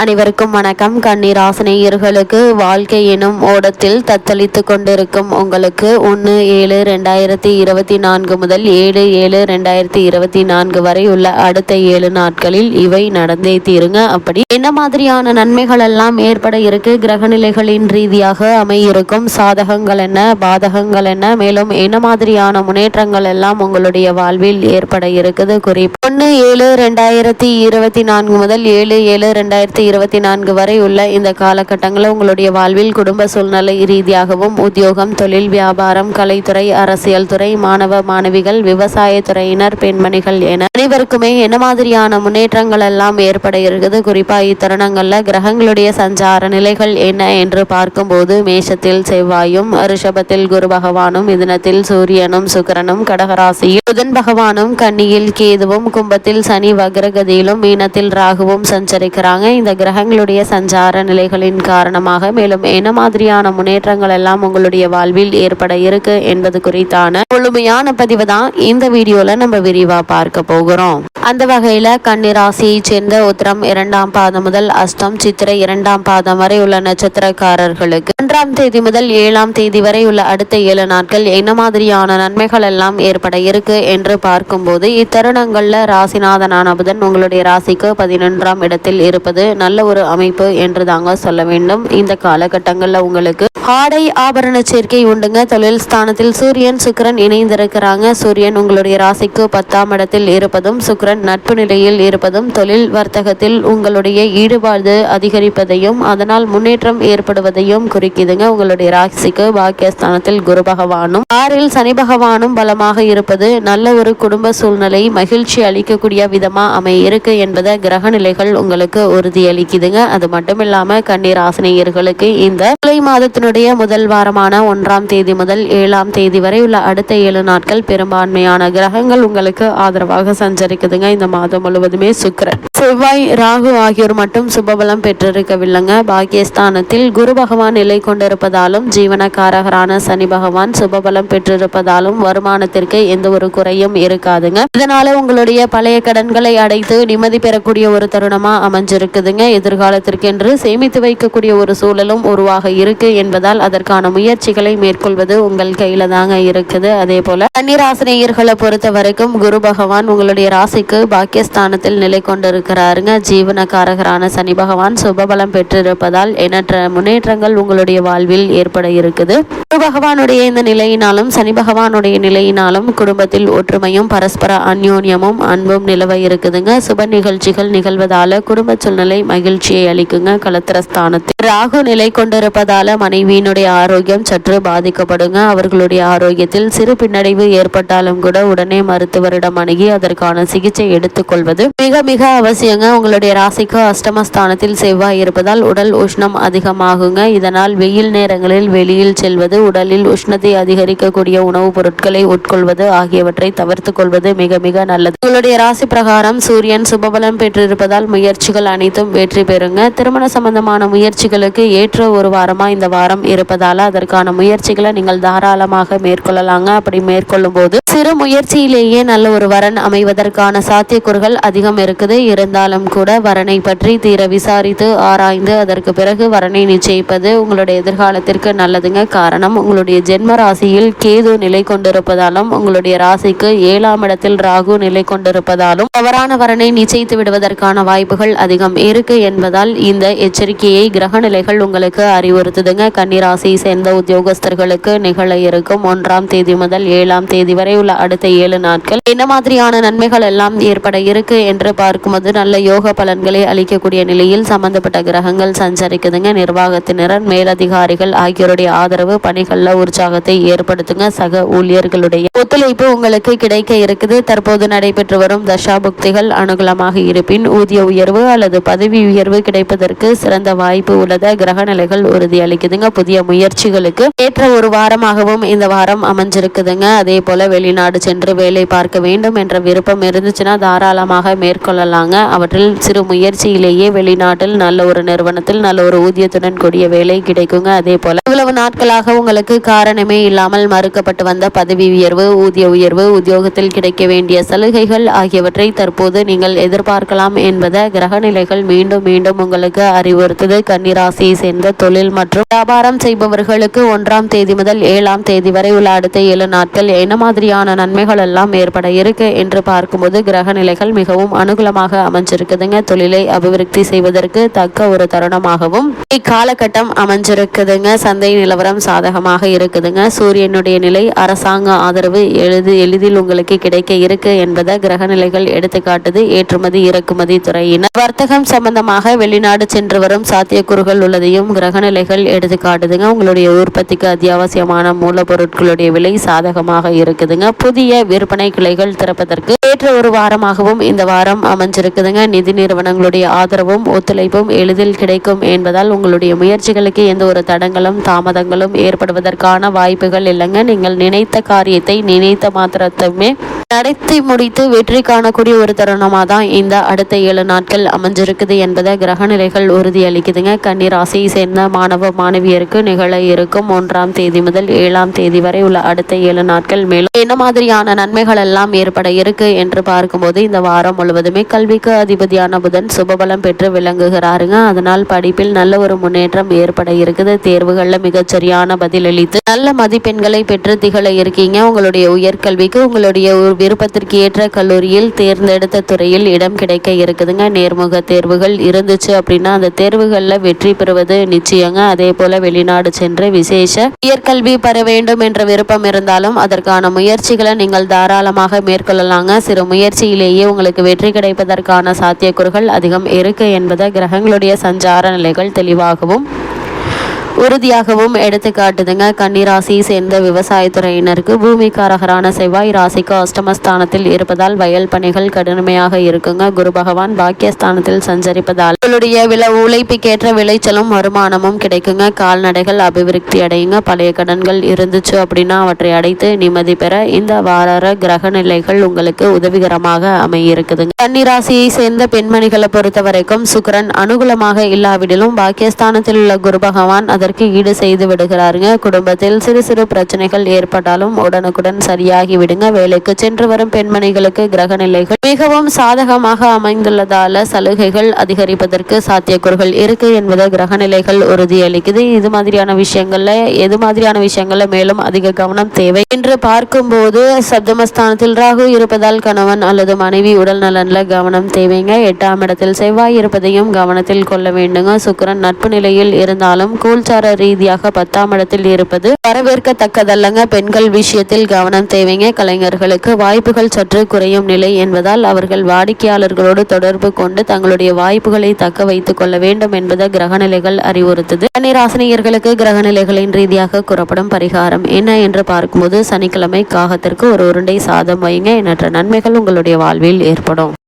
அனைவருக்கும் வணக்கம். கண்ணீர் ஆசனையர்களுக்கு வாழ்க்கை எனும் ஓடத்தில் தத்தளித்து கொண்டிருக்கும் உங்களுக்கு ஒன்று ஏழு ரெண்டாயிரத்தி இருபத்தி நான்கு முதல் ஏழு ஏழு ரெண்டாயிரத்தி இருபத்தி நான்கு வரை உள்ள அடுத்த ஏழு நாட்களில் இவை நடந்தே தீருங்க. அப்படி என்ன மாதிரியான நன்மைகள் எல்லாம் ஏற்பட இருக்கு? கிரகநிலைகளின் ரீதியாக அமையிருக்கும் சாதகங்கள் என்ன? பாதகங்கள் என்ன? மேலும் என்ன மாதிரியான முன்னேற்றங்கள் எல்லாம் உங்களுடைய வாழ்வில் ஏற்பட இருக்குது? குறிப்பு ஒன்று ஏழு ரெண்டாயிரத்தி இருபத்தி நான்கு முதல் ஏழு ஏழு ரெண்டாயிரத்தி இருபத்தி நான்கு வரை உள்ள இந்த காலகட்டங்களில் உங்களுடைய வாழ்வில் குடும்ப சூழ்நிலை ரீதியாகவும் உத்தியோகம் தொழில் வியாபாரம் கலைத்துறை அரசியல் துறை மாணவ மாணவிகள் விவசாயத்துறையினர் பெண்மணிகள் என அனைவருக்குமே என்ன மாதிரியான முன்னேற்றங்கள் எல்லாம் ஏற்பட இருக்குது? குறிப்பா இத்தருணங்கள்ல கிரகங்களுடைய சஞ்சார நிலைகள் என்ன என்று பார்க்கும்போது மேஷத்தில் செவ்வாயும் ரிஷபத்தில் குரு பகவானும் மிதுனத்தில் சூரியனும் சுக்கரனும் கடகராசியில் புதன் பகவானும் கன்னியில் கேதுவும் கும்பத்தில் சனி வக்ரகதியிலும் மீனத்தில் ராகுவும் சஞ்சரிக்கிறாங்க. இந்த கிரகங்களுடைய சஞ்சார நிலைகளின் காரணமாக மேலும் என்ன மாதிரியான முன்னேற்றங்கள் எல்லாம் உங்களுடைய வாழ்வில் ஏற்பட இருக்கு என்பது குறித்தான முழுமையான பதிவு தான் இந்த வீடியோல நம்ம விரிவா பார்க்க போகிறோம். அந்த வகையில கன்னிராசியை சேர்ந்த உத்திரம் இரண்டாம் பாதம் முதல் அஸ்தம் சித்திரை இரண்டாம் பாதம் வரை உள்ள நட்சத்திரக்காரர்களுக்கு ஒன்றாம் தேதி முதல் ஏழாம் தேதி வரை உள்ள அடுத்த ஏழு நாட்கள் என்ன மாதிரியான நன்மைகள் எல்லாம் ஏற்பட இருக்கு என்று பார்க்கும்போது இத்தருணங்கள்ல ராசிநாதனான புதன் உங்களுடைய ராசிக்கு பதினொன்றாம் இடத்தில் இருப்பது நல்ல ஒரு அமைப்பு என்று தாங்க சொல்ல வேண்டும். இந்த காலகட்டங்களில் உங்களுக்கு ஆடை ஆபரண சேர்க்கை உண்டுங்க. தொழில் ஸ்தானத்தில் சூரியன் சுக்கரன் இணைந்திருக்கிறாங்க. சூரியன் உங்களுடைய ராசிக்கு பத்தாம் இடத்தில் இருப்பதும் சுக்கரன் நட்பு நிலையில் இருப்பதும் தொழில் வர்த்தகத்தில் உங்களுடைய ஈடுபாடு அதிகரிப்பதையும் அதனால் முன்னேற்றம் ஏற்படுவதையும் குறிக்குதுங்க. உங்களுடைய ராசிக்கு பாக்கியஸ்தானத்தில் குரு பகவானும் ஆறில் சனி பகவானும் பலமாக இருப்பது நல்ல ஒரு குடும்ப சூழ்நிலை மகிழ்ச்சி அளிக்கக்கூடிய விதமா அமை இருக்கு என்பதை கிரக நிலைகள் உங்களுக்கு அளிக்குதுங்க. அது மட்டும் இல்லாம கண்ணீர் ஆசினியர்களுக்கு இந்த ஜூலை மாதத்தினுடைய முதல் வாரமான ஒன்றாம் தேதி முதல் ஏழாம் தேதி வரை உள்ள அடுத்த ஏழு நாட்கள் பெரும்பான்மையான கிரகங்கள் உங்களுக்கு ஆதரவாக சஞ்சரிக்குதுங்க. இந்த மாதம் முழுவதுமே சுக்கரன் செவ்வாய் ராகு ஆகியோர் மட்டும் சுபபலம் பெற்றிருக்கவில்லைங்க. பாக்கியஸ்தானத்தில் குரு பகவான் நிலை கொண்டிருப்பதாலும் ஜீவனக்காரகரான சனி பகவான் சுபபலம் பெற்றிருப்பதாலும் வருமானத்திற்கு எந்த ஒரு குறையும் இருக்காதுங்க. இதனால உங்களுடைய பழைய கடன்களை அடைத்து நிம்மதி பெறக்கூடிய ஒரு தருணமா அமைஞ்சிருக்குதுங்க. எதிர்காலத்திற்கென்று சேமித்து வைக்கக்கூடிய ஒரு சூழலும் உருவாக இருக்கு என்பதால் அதற்கான முயற்சிகளை மேற்கொள்வது உங்கள் கையில தாங்க இருக்குது. அதே போல கன்னிராசினியர்களை பொறுத்த வரைக்கும் குரு பகவான் உங்களுடைய ராசிக்கு பாக்கியஸ்தானத்தில் நிலை கொண்டிருக்கிறாருங்க. ஜீவனக்காரகரான சனி பகவான் சுபபலம் பெற்றிருப்பதால் எண்ணற்ற முன்னேற்றங்கள் உங்களுடைய வாழ்வில் ஏற்பட இருக்குது. குரு பகவானுடைய இந்த நிலையினாலும் சனி பகவானுடைய நிலையினாலும் குடும்பத்தில் ஒற்றுமையும் பரஸ்பர அந்யோன்யமும் அன்பும் நிலவ இருக்குதுங்க. சுப நிகழ்ச்சிகள் நிகழ்வதால குடும்ப சூழ்நிலை மகிழ்ச்சியை அளிக்குங்க. கலத்திரஸ்தானத்தில் ராகு நிலை கொண்டிருப்பதால மனைவியினுடைய ஆரோக்கியம் சற்று பாதிக்கப்படுங்க. அவர்களுடைய ஆரோக்கியத்தில் சிறு பின்னடைவு ஏற்பட்டாலும் கூட உடனே மருத்துவரிடம் அணுகி அதற்கான சிகிச்சை எடுத்துக்கொள்வது மிக மிக அவசியங்க. உங்களுடைய ராசிக்கு அஷ்டமஸ்தானத்தில் செவ்வாய் இருப்பதால் உடல் உஷ்ணம் அதிகமாகுங்க. இதனால் வெயில் நேரங்களில் வெளியில் செல்வது உடலில் உஷ்ணத்தை அதிகரிக்கக்கூடிய உணவுப் பொருட்களை உட்கொள்வது ஆகியவற்றை தவிர்த்து கொள்வது மிக மிக நல்லது. உங்களுடைய ராசி பிரகாரம் சூரியன் சுபபலம் பெற்றிருப்பதால் முயற்சிகள் அனைத்தும் வெற்றி பெறுங்க. திருமண சம்பந்தமான முயற்சிகளுக்கு ஏற்ற ஒரு வாரமா இந்த வாரம் இருப்பதால் அதற்கான முயற்சிகளை நீங்கள் தாராளமாக மேற்கொள்ளலாங்க. அப்படி மேற்கொள்ளும் போது சிறு முயற்சியிலேயே நல்ல ஒரு வரன் அமைவதற்கான சாத்தியக்கூறுகள் அதிகம் இருக்குது. இருந்தாலும் கூட வரனை பற்றி தீர விசாரித்து ஆராய்ந்து அதற்கு பிறகு வரனை நிச்சயிப்பது உங்களுடைய எதிர்காலத்திற்கு நல்லதுங்க. காரணம் உங்களுடைய ஜென்ம ராசியில் கேது நிலை கொண்டிருப்பதாலும் உங்களுடைய ராசிக்கு ஏழாம் இடத்தில் ராகு நிலை கொண்டிருப்பதாலும் தவறான வரனை நிச்சயித்து விடுவதற்கான வாய்ப்புகள் அதிகம் இருக்கு. என்பதால் இந்த எச்சரிக்கையை கிரக நிலைகள் உங்களுக்கு அறிவுறுத்துதுங்க. கன்னிராசியை சேர்ந்த உத்தியோகஸ்தர்களுக்கு நிகழ இருக்கும் ஒன்றாம் தேதி முதல் ஏழாம் தேதி வரை உள்ள அடுத்த ஏழு நாட்கள் என்ன மாதிரியான நன்மைகள் எல்லாம் ஏற்பட இருக்கு என்று பார்க்கும்போது நல்ல யோக பலன்களை அளிக்கக்கூடிய நிலையில் சம்பந்தப்பட்ட கிரகங்கள் சஞ்சரிக்குதுங்க. நிர்வாகத்தினர் மேலதிகாரிகள் ஆகியோருடைய ஆதரவு பணிகள்ல உற்சாகத்தை ஏற்படுத்துங்க. சக ஊழியர்களுடைய ஒத்துழைப்பு உங்களுக்கு கிடைக்க இருக்குது. தற்போது நடைபெற்று வரும் தசாபுக்திகள் அனுகூலமாக இருப்பின் ஊதிய உயர்வு அல்லது பதவி உயர்வு கிடைப்பதற்கு சிறந்த வாய்ப்பு உள்ளத கிரக நிலைகள் உறுதியளிக்குதுங்க. புதிய முயற்சிகளுக்கு ஏற்ற ஒரு வாரமாகவும் இந்த வாரம் அமைஞ்சிருக்குதுங்க. அதே போல வெளிநாடு சென்று வேலை பார்க்க வேண்டும் என்ற விருப்பம் இருந்துச்சுன்னா தாராளமாக மேற்கொள்ளலாங்க. அவற்றில் சிறு முயற்சியிலேயே வெளிநாட்டில் நல்ல ஒரு நிறுவனத்தில் நல்ல ஒரு ஊதியத்துடன் கூடிய வேலை கிடைக்குங்க. அதே போல இவ்வளவு நாட்களாக உங்களுக்கு காரணமே இல்லாமல் மறுக்கப்பட்டு வந்த பதவி உயர்வு ஊதிய உயர்வு உத்தியோகத்தில் கிடைக்க வேண்டிய சலுகைகள் ஆகியவற்றை தற்போது நீங்கள் எதிர்பார்க்கலாம் என்பதை கிரகநிலைகள் மீண்டும் மீண்டும் மீண்டும் உங்களுக்கு அறிவுறுத்துது கன்னிராசியை சேர்ந்த தொழில் மற்றும் வியாபாரம் செய்பவர்களுக்கு ஒன்றாம் தேதி முதல் ஏழாம் தேதி வரை உள்ள அடுத்த ஏழு நாட்கள் என்ன மாதிரியான நன்மைகள் எல்லாம் ஏற்பட இருக்கு என்று பார்க்கும்போது கிரக நிலைகள் மிகவும் அனுகூலமாக அமைஞ்சிருக்குதுங்க. தொழிலை அபிவிருத்தி செய்வதற்கு தக்க ஒரு தருணமாகவும் இக்காலகட்டம் அமைஞ்சிருக்குதுங்க. சந்தை நிலவரம் சாதகமாக இருக்குதுங்க. சூரியனுடைய நிலை அரசாங்க ஆதரவு எழுது எளிதில் உங்களுக்கு கிடைக்க இருக்கு என்பதை கிரக நிலைகள் எடுத்துக்காட்டுது. ஏற்றுமதி இறக்குமதி துறையினர். வர்த்தகம் சம்பந்தமாக வெளிநாடு சென்று வரும் சாத்தியக்கூறுகள் உள்ளதையும் கிரக நிலைகள் எடுத்து காட்டுதுங்க. உங்களுடைய உற்பத்திக்கு அத்தியாவசியமான மூலப்பொருட்களுடைய விலை சாதகமாக இருக்குதுங்க. புதிய விற்பனை கிளைகள் திறப்பதற்கு ஏற்ற ஒரு வாரமாகவும் இந்த வாரம் அமைஞ்சிருக்குதுங்க. நிதி நிறுவனங்களுடைய ஆதரவும் ஒத்துழைப்பும் எளிதில் கிடைக்கும் என்பதால் உங்களுடைய முயற்சிகளுக்கு எந்த ஒரு தடங்களும் தாமதங்களும் ஏற்படுவதற்கான வாய்ப்புகள் இல்லைங்க. நீங்கள் நினைத்த காரியத்தை நினைத்த மாத்திரத்துமே நடத்தி முடித்து வெற்றி காணக்கூடிய ஒரு தருணமாக தான் இந்த அடுத்த ஏழு நாட்கள் அமைஞ்சிருக்குது என்பதை கிரகநிலைகள் உறுதியளிக்குதுங்க. கன்னி ராசியை சேர்ந்த மாணவ மாணவியருக்கு நிகழ இருக்கும் ஒன்றாம் தேதி முதல் ஏழாம் தேதி வரை உள்ள அடுத்த ஏழு நாட்கள் மேலும் என்ன மாதிரியான நன்மைகள் எல்லாம் ஏற்பட இருக்கு என்று பார்க்கும்போது இந்த வாரம் முழுவதுமே கல்விக்கு அதிபதியான புதன் சுபபலம் பெற்று விளங்குகிறாருங்க. அதனால் படிப்பில் நல்ல ஒரு முன்னேற்றம் ஏற்பட இருக்குது. தேர்வுகளில் மிகச்சரியான பதிலளித்து நல்ல மதிப்பெண்களை பெற்று திகழ இருக்கீங்க. உங்களுடைய உயர்கல்விக்கு உங்களுடைய விருப்பத்திற்கு ஏற்ற கல்லூரியில் தேர்ந்தெடுத்த துறையில் இடம் கிடைக்க இருக்குதுங்க. நேர்முக தேர்வுகள் இருந்துச்சு அப்படின்னா அந்த தேர்வுகளில் வெற்றி பெறுவது நிச்சயங்க. அதே போல வெளிநாடு சென்று விசேஷ உயர்கல்வி பெற வேண்டும் என்ற விருப்பம் இருந்தாலும் அதற்கான முயற்சிகளை நீங்கள் தாராளமாக மேற்கொள்ளலாங்க. சிறு முயற்சியிலேயே உங்களுக்கு வெற்றி கிடைப்பதற்கான சாத்தியக்கூறுகள் அதிகம் இருக்கு என்பதை கிரகங்களுடைய சஞ்சார நிலைகள் தெளிவாகவும் உறுதியாகவும் எடுத்து காட்டுதுங்க கன்னிராசியை சேர்ந்த விவசாயத்துறையினருக்கு பூமிக்காரகரான செவ்வாய் ராசிக்கு அஷ்டமஸ்தானத்தில் இருப்பதால் வயல் பணிகள் கடுமையாக இருக்குங்க. குரு பகவான் பாக்கியஸ்தானத்தில் சஞ்சரிப்பதால். உங்களுடைய வில உழைப்புக்கேற்ற விளைச்சலும் வருமானமும் கிடைக்குங்க. கால்நடைகள் அபிவிருத்தி அடையுங்க. பழைய கடன்கள் இருந்துச்சு அப்படின்னா அவற்றை அடைத்து நிம்மதி பெற இந்த வார கிரக நிலைகள் உங்களுக்கு உதவிகரமாக அமையிருக்குதுங்க. கன்னிராசியை சேர்ந்த பெண்மணிகளை பொறுத்த வரைக்கும் சுக்கரன் அனுகூலமாக இல்லாவிடிலும் பாக்கியஸ்தானத்தில் உள்ள குரு பகவான் அதற்கு ஈடு செய்து விடுகிறாருங்க. குடும்பத்தில் சிறு சிறு பிரச்சனைகள் ஏற்பட்டாலும் உடனுக்குடன் சரியாகி விடுங்க. வேலைக்கு சென்று வரும் பெண்மணிகளுக்கு கிரக நிலைகள் மிகவும் சாதகமாக அமைந்துள்ளதால சலுகைகள் அதிகரிப்பதற்கு சாத்தியக்கூறுகள் இருக்கு என்பதை கிரக நிலைகள் உறுதியளிக்குது. இது மாதிரியான விஷயங்கள்ல எது மாதிரியான விஷயங்கள்ல மேலும் அதிக கவனம் தேவை? என்று பார்க்கும்போது சப்தமஸ்தானத்தில் ராகு இருப்பதால் கணவன் அல்லது மனைவி உடல் நலன்ல கவனம் தேவைங்க. எட்டாம் இடத்தில் செவ்வாய் இருப்பதையும் கவனத்தில் கொள்ள வேண்டுங்க. சுக்கரன் நட்பு நிலையில் இருந்தாலும் கூழ்ச்ச கலாச்சார ரீதியாக பத்தாம் இடத்தில் இருப்பது வரவேற்கத்தக்கதல்லங்க. பெண்கள் விஷயத்தில் கவனம் தேவைங்க. கலைஞர்களுக்கு வாய்ப்புகள் சற்று குறையும் நிலை என்பதால் அவர்கள் வாடிக்கையாளர்களோடு தொடர்பு கொண்டு தங்களுடைய வாய்ப்புகளை தக்க வைத்துக் கொள்ள வேண்டும் என்பதை கிரகநிலைகள் அறிவுறுத்தது. கன்னிராசினியர்களுக்கு கிரகநிலைகளின் ரீதியாக கூறப்படும் பரிகாரம் என்ன என்று பார்க்கும்போது சனிக்கிழமை காகத்திற்கு ஒரு உருண்டை சாதம் வைங்க. எண்ணற்ற நன்மைகள் உங்களுடைய வாழ்வில் ஏற்படும்.